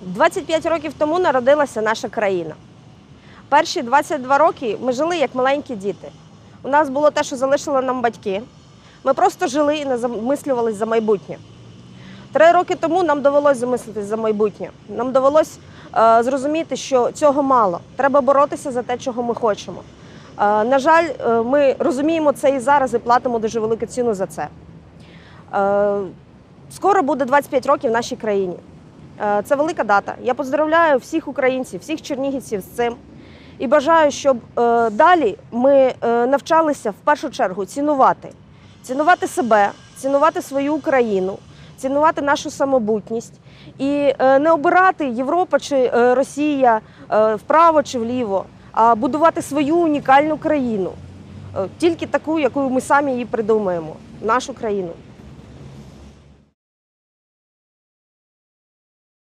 25 років тому народилася наша країна. Перші 22 роки ми жили як маленькі діти. У нас було те, що залишили нам батьки. Ми просто жили і не замислювалися за майбутнє. Три роки тому нам довелось замислитись за майбутнє. Нам довелось е, зрозуміти, що цього мало. Треба боротися за те, чого ми хочемо. Е, на жаль, е, ми розуміємо це і зараз і платимо дуже велику ціну за це. Е, скоро буде 25 років в нашій країні. Е, Це велика дата. Я поздравляю всіх українців, всіх чернігівців з цим. І бажаю, щоб е, далі ми е, навчалися в першу чергу цінувати, цінувати себе, цінувати свою Україну, цінувати нашу самобутність і не обирати Європа чи Росія вправо чи вліво, а будувати свою унікальну країну, тільки таку, яку ми самі її придумаємо, нашу країну.